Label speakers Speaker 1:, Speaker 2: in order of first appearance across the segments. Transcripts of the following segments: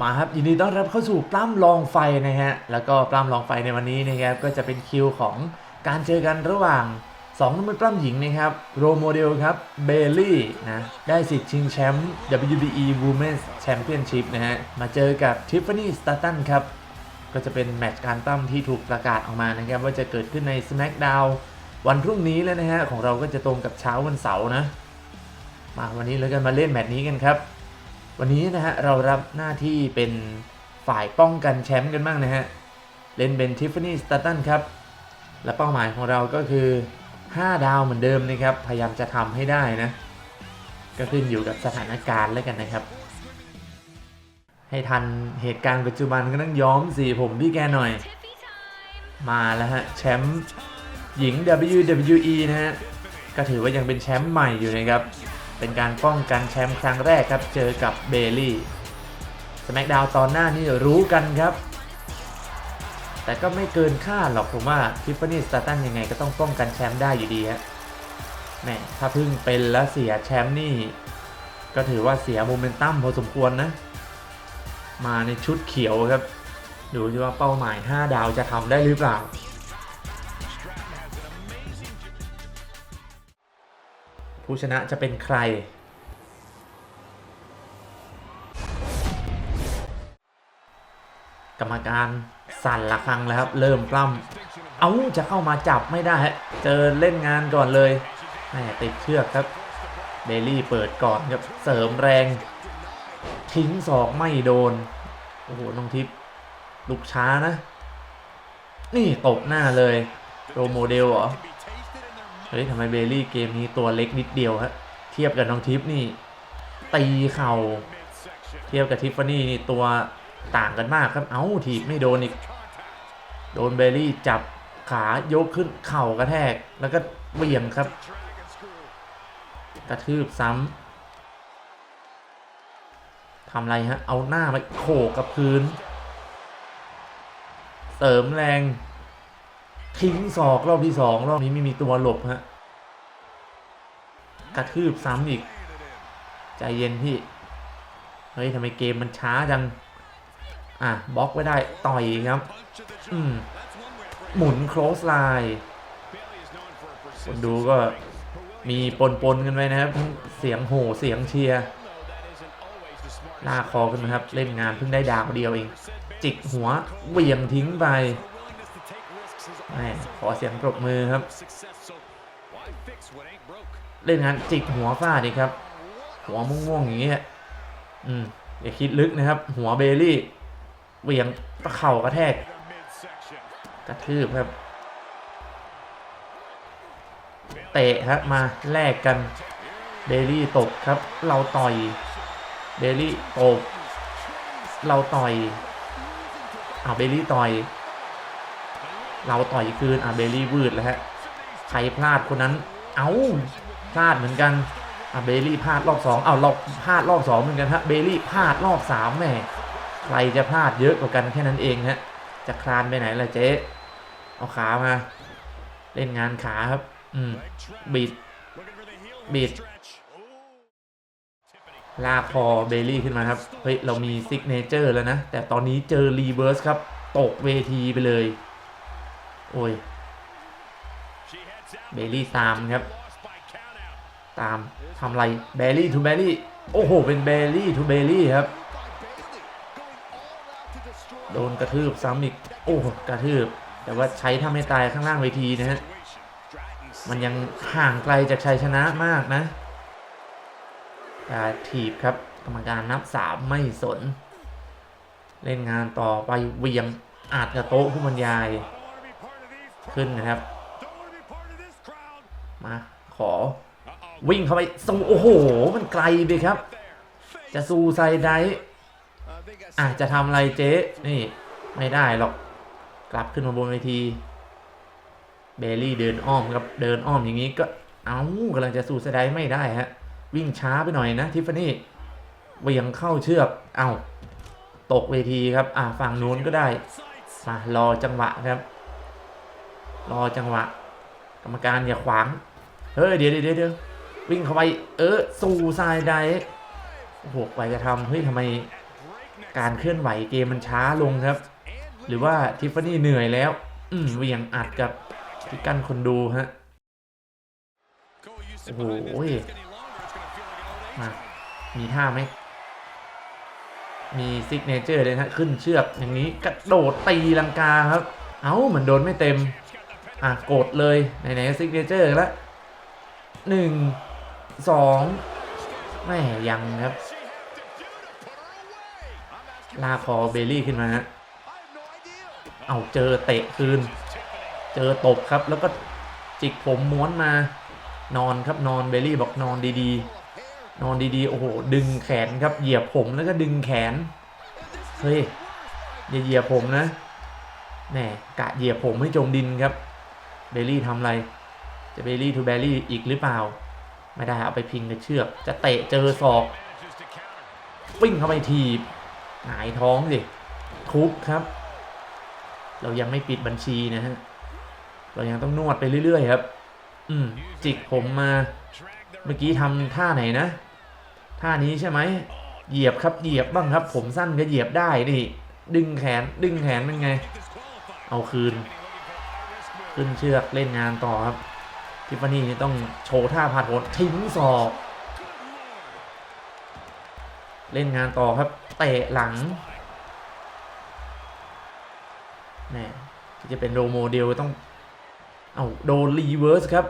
Speaker 1: มาครับยินดีต้อนรับเข้าสู่ปล้ำลองไฟนะฮะแล้วก็ปล้ำลองไฟในวันนี้นะครับก็จะเป็นคิวของการเจอกันระหว่าง2นักมวยปล้ำหญิงนะครับโรโมเดลครับเบลลี่นะได้สิทธิ์ชิงแชมป์ WBE Women's Championship นะฮะมาเจอกับทิฟฟานี่สตาตันครับก็จะเป็นแมตช์การปล้ำที่ถูกประกาศออกมานะครับว่าจะเกิดขึ้นใน SmackDown วันพรุ่งนี้แล้วนะฮะของเราก็จะตรงกับเช้าวันเสาร์นะมาวันนี้แล้วกันมาเล่นแมตช์นี้กันครับ วันนี้นะฮะเรารับหน้าที่เป็นฝ่ายป้องกันแชมป์กันบ้างนะฮะ เล่นเป็นทิฟฟานี่สตาตันครับ และเป้าหมายของเราก็คือ 5 ดาวเหมือนเดิมนะครับ พยายามจะทำให้ได้นะ ก็ขึ้นอยู่กับสถานการณ์แล้วกันนะครับ ให้ทันเหตุการณ์ปัจจุบันก็ต้องย้อมสีผมพี่แกหน่อย มาแล้วฮะแชมป์หญิง WWE นะฮะ ก็ถือว่ายังเป็นแชมป์ใหม่อยู่นะครับ เป็นการป้องกันแชมป์ครั้งแรกครับ เจอกับเบลลี่สแมกดาวตอนหน้านี่รู้กันครับ แต่ก็ไม่เกินคาดหรอกผมว่าทิฟฟานี่สตาตันยังไงก็ต้องป้องกันแชมป์ได้อยู่ดีฮะแหมถ้าเพิ่งเป็นแล้วเสียแชมป์นี่ ก็ถือว่าเสียโมเมนตัมพอสมควรนะ มาในชุดเขียวครับ ดูสิว่าเป้าหมาย 5 ดาวจะทำได้หรือเปล่า ผู้ชนะจะเป็นใคร กรรมการสั่นละครังแล้วครับ เริ่มปล้ำเอาจะเข้ามาจับไม่ได้ฮะเจอเล่นงานก่อนเลยแหมติดเชือกครับเบลลี่เปิดก่อนครับเสริมแรง ทิ้งศอกไม่โดน โอ้โหน้องทิพย์ลุกช้านะ นี่ตบหน้าเลยโรโมเดลเหรอ เฮ้ยทำไมเบลลี่เกมนี้ตัวเล็กนิดเดียวฮะ เทียบกับน้องทิพนี่ ตีเข่า เทียบกับทิฟฟานี่นี่ตัวต่างกันมากครับ เอ้าถีบไม่โดนอีก โดนเบลลี่จับขายกขึ้นเข่ากระแทก แล้วก็เหวี่ยงครับ กระทืบซ้ำทำอะไรฮะ เอาหน้าไปโขกกับพื้น เสริมแรง ทิ้งศอกรอบที่สองรอบนี้ไม่มีตัวหลบฮะกระทืบซ้ำอีก ใจเย็นพี่ เฮ้ยทำไมเกมมันช้าจัง อะบล็อกไว้ได้ต่อยครับ อืม หมุนโครสไลน์คนดูก็มีปนปนกันไปนะครับ เสียงโห่เสียงเชียร์ลากคอขึ้นมาครับ เล่นงานเพิ่งได้ดาวเดียวเอง จิกหัวเวี่ยงทิ้งไป ขอเสียงปรบมือครับ เล่นงานจิกหัวฟาดดีครับ หัวม่วงๆอย่างเงี้ยอืมอย่าคิดลึกนะครับ หัวเบลลี่เหวี่ยงตะเข่ากระแทก กระทืบครับ เตะครับมาแลกกัน เบลลี่ตบครับ เราต่อย เบลลี่ตบเราต่อยเอาเบลลี่ต่อย เราต่อยคืนอะเบลลี่วืดแล้วฮะใครพลาดคนนั้น เอ้าพลาดเหมือนกันอะเบลลี่พลาดรอบสองเอารอบพลาดรอบสองเหมือนกันฮะเบลลี่พลาดรอบสามแม่ใครจะพลาดเยอะกว่ากันแค่นั้นเองฮะจะคลานไปไหนล่ะเจ๊เอาขามา เล่นงานขาครับ อืมบิดบิดลากคอเบลลี่ขึ้นมาครับ เฮ้ย เรามีซิกเนเจอร์แล้วนะ แต่ตอนนี้เจอรีเวิร์สครับ ตกเวทีไปเลย โอ้ย เบลลี่ตามครับ ตามทำไรเบลลี่ทูเบลลี่ โอ้โห เป็นเบลลี่ทูเบลลี่ครับ โดนกระทืบซ้ำอีก โอ้โหกระทืบ แต่ว่าใช้ทำให้ตายข้างล่างเวทีนะฮะ มันยังห่างไกลจากชัยชนะมากนะการถีบครับ กรรมการนับสามไม่สน เล่นงานต่อไปเวียงอาจจะโต๊ะผู้บรรยาย ขึ้นนะครับ มาขอวิ่งเข้าไปสู้โอ้โห มันไกลไปครับ จะสู้ไซไดอาจจะทำอะไรเจ๊ นี่ ไม่ได้หรอก กลับขึ้นมาบนเวที เบลลี่เดินอ้อมครับ เดินอ้อมอย่างนี้ก็ เอากำลังจะสู้ไซไดไม่ได้ฮะ วิ่งช้าไปหน่อยนะ ทิฟฟานี่เวียงเข้าเชือก เอาตกเวทีครับ อ่าฝั่งนู้นก็ได้ มารอจังหวะครับ รอจังหวะ กรรมการอย่าขวาง เฮ้ย เดี๋ยวเดี๋ยวเดี๋ยววิ่งเข้าไป เออ สู่ทรายไดโอ้โหไปจะทำเฮ้ยทำไม การเคลื่อนไหวเกมมันช้าลงครับ หรือว่าทิฟฟานี่เหนื่อยแล้ว อืมเวียงอัดกับที่กั้นคนดูฮะ โอ้โหมามีท่าไหม มีซิกเนเจอร์เลยฮะ ขึ้นเชือกอย่างนี้กระโดดตีลังกาครับ เอ้าเหมือนโดนไม่เต็ม อะกดเลยไหนๆซิกเนเจอร์แล้วหนึ่งสองแม่ยังครับ ลากคอเบลลี่ขึ้นมาฮะเอาเจอเตะคืน เจอตบครับแล้วก็จิกผมม้วนมานอนครับนอนเบลลี่บอกนอนดีๆ นอนดีๆ โอ้โห ดึงแขนครับเหยียบผมแล้วก็ดึงแขน เฮ้ยอย่าเหยียบผมนะแหมกะเหยียบผมให้จมดินครับ เบลลี่ทำอะไร จะเบลลี่ทูเบลลี่อีกหรือเปล่า ไม่ได้เอาไปพิงกับเชือก จะเตะเจอศอกวิ่งเข้าไปทีบหงายท้องสิทุบครับ เรายังไม่ปิดบัญชีนะฮะ เรายังต้องนวดไปเรื่อย ๆ ครับ อืมจิกผมมา เมื่อกี้ทำท่าไหนนะ ท่านี้ใช่ไหมเหยียบครับเหยียบบ้างครับ ผมสั้นก็เหยียบได้นี่ดึงแขนดึงแขนเป็นไง เอาคืน ขึ้นเชือกเล่นงานต่อครับ ทิฟฟานี่นี่ต้องโชว์ท่าผ่านโหดทิ้งศอก เล่นงานต่อครับ เตะหลังนี่จะเป็นโรโมเดลต้อง เอาโดนรีเวิร์สครับ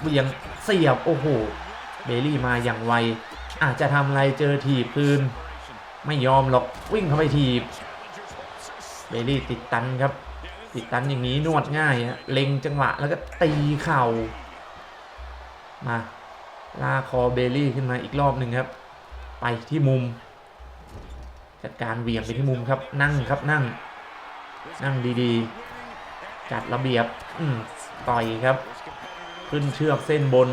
Speaker 1: เบี่ยงเสียบ โอ้โห เบลลี่มาอย่างไว อาจจะทำอะไรเจอถีบคืน ไม่ยอมหรอกวิ่งเข้าไปถีบ เบลลี่ติดตันครับ ติดตันอย่างนี้นวดง่ายฮะเล็งจังหวะแล้วก็ตีเข่ามาลากคอเบลลี่ขึ้นมาอีกรอบหนึ่งครับ ไปที่มุม จัดการเวียงไปที่มุมครับนั่งครับนั่ง นั่งดีๆ จัดระเบียบอืมต่อยครับ ขึ้นเชือกเส้นบน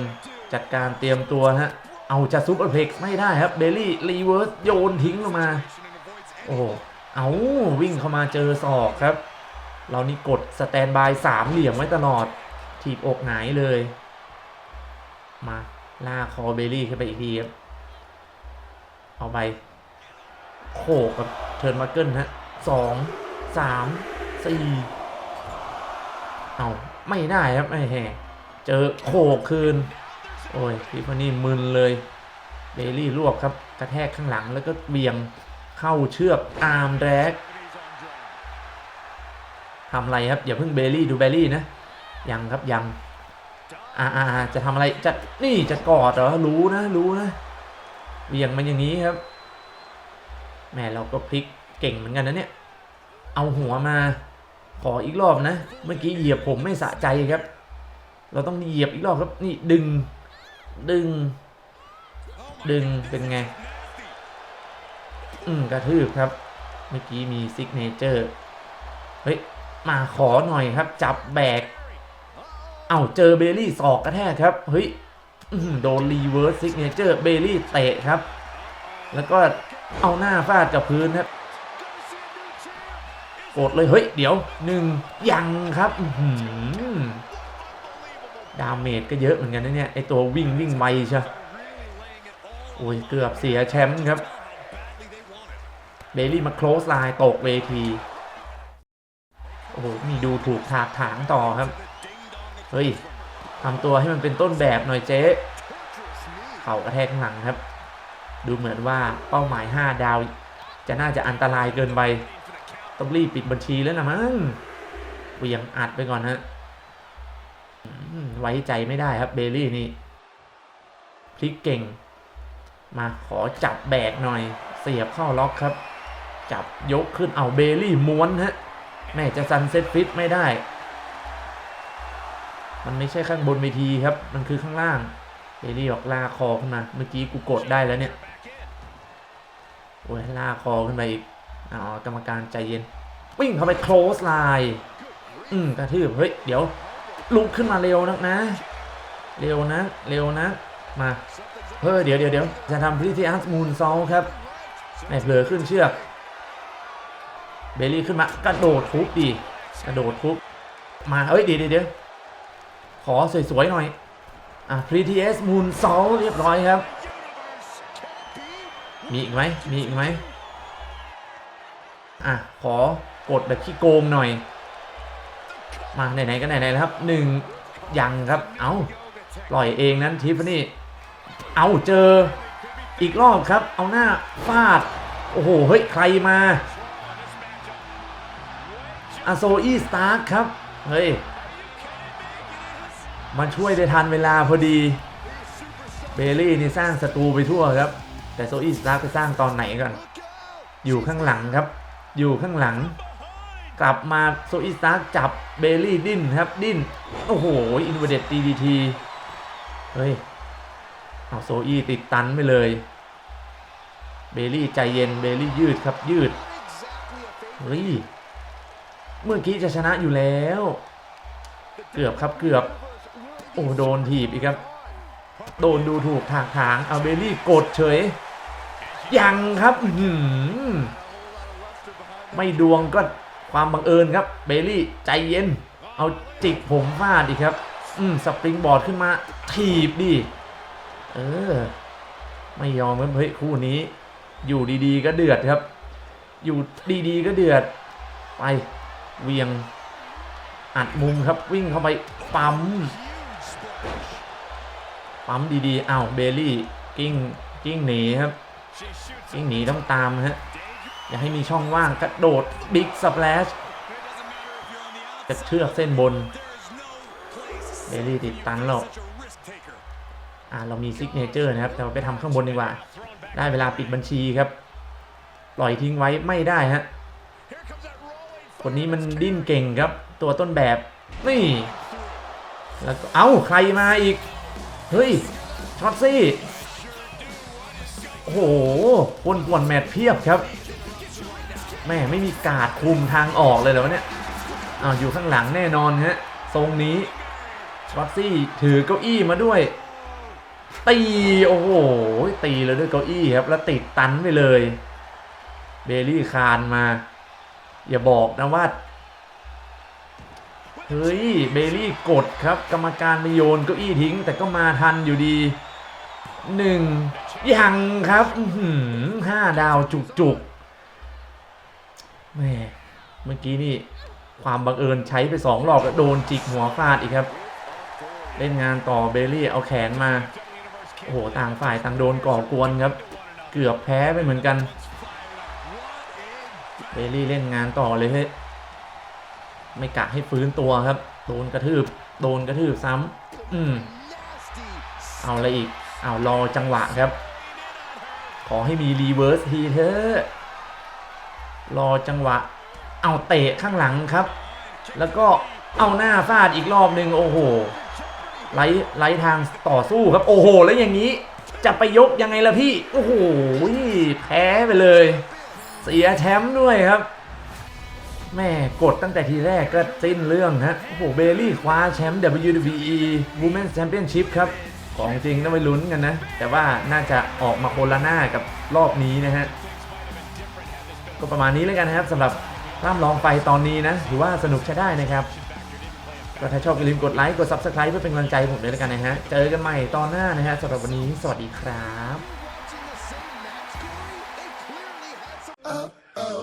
Speaker 1: จัดการเตรียมตัวฮะเอาจะซุปเปอร์เพล็กซ์ไม่ได้ครับเบลลี่รีเวิร์สโยนทิ้งลงมา โอ้โหเอาวิ่งเข้ามาเจอศอกครับ เรานี่กดสแตนบายสามเหลี่ยมไว้ตลอด ถีบอกหงายเลย มาล่าคอเบลลี่ขึ้นไปอีกทีครับ เอาไปโขกกับเทิร์นมาเกิลฮะสองสามสี่เอาไม่ได้ครับไม่แห่เจอโขกคืน โอ้ยพี่พนี่มึนเลยเบลลี่รวบครับ กระแทกข้างหลังแล้วก็เบี่ยงเข้าเชือกอาร์มแรก ทำอะไรครับอย่าเพิ่งเบลลี่ดูเบลลี่นะยังครับยังอ่าอ่าจะทำอะไรจะนี่จะกอดเหรอรู้นะรู้นะเบี่ยงมันอย่างนี้ครับแม่เราก็พลิกเก่งเหมือนกันนะเนี่ยเอาหัวมาขออีกรอบนะ เมื่อกี้เหยียบผมไม่สะใจครับ เราต้องเหยียบอีกรอบครับนี่ดึงดึง ดึงเป็นไง อืมกระทืบครับ เมื่อกี้มีซิกเนเจอร์ เฮ้ย มาขอหน่อยครับ จับแบก เอาเจอเบลลี่ศอกกระแทกครับ เฮ้ยโดนรีเวิร์สซิกเนเจอร์เบลลี่เตะครับ แล้วก็เอาหน้าฟาดกับพื้นครับกดเลย เฮ้ย เดี๋ยวหนึ่งยังครับดาเมจก็เยอะเหมือนกันนะเนี่ยไอตัววิ่งวิ่งไวใช่โอ้ย เกือบเสียแชมป์ครับเบลลี่มาโคลสไลน์ตกเวที อ้โหมีดูถูกถากถางต่อครับ เฮ้ยทำตัวให้มันเป็นต้นแบบหน่อยเจ๊ เข่ากระแทกข้างหลังครับ ดูเหมือนว่าเป้าหมาย 5 ดาว จะน่าจะอันตรายเกินไป ต้องรีบปิดบัญชีแล้วนะมั้งเวียงอัดไปก่อนฮะไว้ใจไม่ได้ครับเบลลี่นี่พลิกเก่ง มาขอจับแบกหน่อย เสียบเข้าล็อกครับ จับยกขึ้นเอาเบลลี่ม้วนฮะ แม่จะซันเซ็ตฟิตไม่ได้ มันไม่ใช่ข้างบนเวทีครับ มันคือข้างล่างเบลลี่ออกลาคอขึ้นมา เมื่อกี้กูกดได้แล้วเนี่ย โอ้ยลาคอขึ้นไปอีกอ๋อกรรมการใจเย็น วิ่งเข้าไปโคลสไลน์อืมกระทืบ เฮ้ย เดี๋ยว ลุกขึ้นมาเร็วนักนะ เร็วนะ เร็วนะ มา เฮ้ย เดี๋ยวเดี๋ยวเดี๋ยวจะทำพิธีอาร์ตมูนซอลครับไม่เผลอขึ้นเชือก เบลลี่ขึ้นมากระโดดทุบดี กระโดดทุบมาเอ้ยเดี๋ยวเดี๋ยวเดียวขอสวยๆหน่อย อะ PTS Moon s o u l เรียบร้อยครับ มีอีกไหมมีอีกไหมอะ ขอกดแบบขี้โกงหน่อย มาไหนๆก็ไหนๆแล้วครับหนึ่งยังครับ เอาปล่อยเองนั้นทิฟนี่ เอาเจออีกรอบครับ เอาหน้าฟาด โอ้โห เฮ้ย ใครมา อาโซอีสตาร์คครับ เฮ้ยมาช่วยได้ทันเวลาพอดี เบลลี่นี่สร้างศัตรูไปทั่วครับ แต่โซอีสตาร์คไปสร้างตอนไหนก่อน อยู่ข้างหลังครับ อยู่ข้างหลัง กลับมาโซอีสตาร์คจับเบลลี่ดิ้นครับ ดิ้น โอ้โห อินเวเดตดีดีที เฮ้ย เอาโซอีติดตันไปเลย เบลลี่ใจเย็น เบลลี่ยืดครับยืดเฮ้ย เมื่อกี้จะชนะอยู่แล้ว เกือบครับเกือบ โอ้โดนถีบอีกครับ โดนดูถูกทางทางเอาเบลลี่กดเฉย ยังครับไม่ดวงก็ความบังเอิญครับ เบลลี่ใจเย็น เอาจิกผมฟาดอีกครับ อืมสปริงบอร์ดขึ้นมาถีบดิ เออ ไม่ยอมครับเฮ้ยคู่นี้ อยู่ดีๆ ก็เดือดครับ อยู่ดีๆก็เดือดไป เวียงอัดมุมครับวิ่งเข้าไปปั๊มปั๊มดีๆอ้าวเบลลี่กิ้งกิ้งหนีครับกิ้งหนีต้องตามฮะอย่าให้มีช่องว่างกระโดดบิ๊กสเปลชกระเชือกเส้นบนเบลลี่ติดตันหรอกอ่าเรามีซิกเนเจอร์นะครับแต่เราไปทำข้างบนดีกว่า ได้เวลาปิดบัญชีครับ ปล่อยทิ้งไว้ไม่ได้ฮะ คนนี้มันดิ้นเก่งครับ ตัวต้นแบบ นี่ แล้วก็ เอ้า ใครมาอีก เฮ้ย ช็อตซี่ โอ้โหคนป่วนแมตเพียบครับ แม่ไม่มีการ์ดคุมทางออกเลยเหรอวะเนี่ยอ้าวอยู่ข้างหลังแน่นอนฮะ ทรงนี้ ช็อตซี่ถือเก้าอี้มาด้วย ตี โอ้โห ตีเลยด้วยเก้าอี้ครับ แล้วติดตันไปเลย เบลลี่คานมา อย่าบอกนะว่า เฮ้ย เบลลี่กดครับ กรรมการไปโยนเก้าอี้ทิ้ง แต่ก็มาทันอยู่ดีหนึ่งยังครับห้าดาวจุกจุกแม่เมื่อกี้นี่ความบังเอิญใช้ไปสองรอบแล้วโดนจิกหัวฟาดอีกครับ เล่นงานต่อเบลลี่เอาแขนมา โอ้โห ต่างฝ่ายต่างโดนก่อกวนครับ เกือบแพ้ไปเหมือนกัน เบลลี่เล่นงานต่อเลยเฮ้ยไม่กะให้ฟื้นตัวครับ โดนกระทืบ โดนกระทืบซ้ำอืมเอาอะไรอีก เอารอจังหวะครับ ขอให้มีรีเวิร์สทีเถอะรอจังหวะ เอาเตะข้างหลังครับ แล้วก็เอาหน้าฟาดอีกรอบหนึ่งโอ้โหไล่ไล่ทางต่อสู้ครับ โอ้โห แล้วอย่างนี้ จะไปยกยังไงล่ะพี่ โอ้โหแพ้ไปเลย สียแชมป์ด้วยครับ แม่กดตั้งแต่ทีแรกก็สิ้นเรื่องฮะโอ้โหเบลลี่คว้าแชมป์ WWE Women's Championship ครับ ของจริงต้องไปลุ้นกันนะ แต่ว่าน่าจะออกมาโคนละหน้ากับรอบนี้นะฮะ ก็ประมาณนี้แล้วกันนะครับสำหรับร่ำลองไฟตอนนี้นะ ถือว่าสนุกใช้ได้นะครับก็ถ้าชอบอย่าลืมกดไลค์ กด Subscribe เพื่อเป็นกำลังใจผมด้วยแล้วกันนะฮะ เจอกันใหม่ตอนหน้านะฮะสำหรับวันนี้ สวัสดีครับ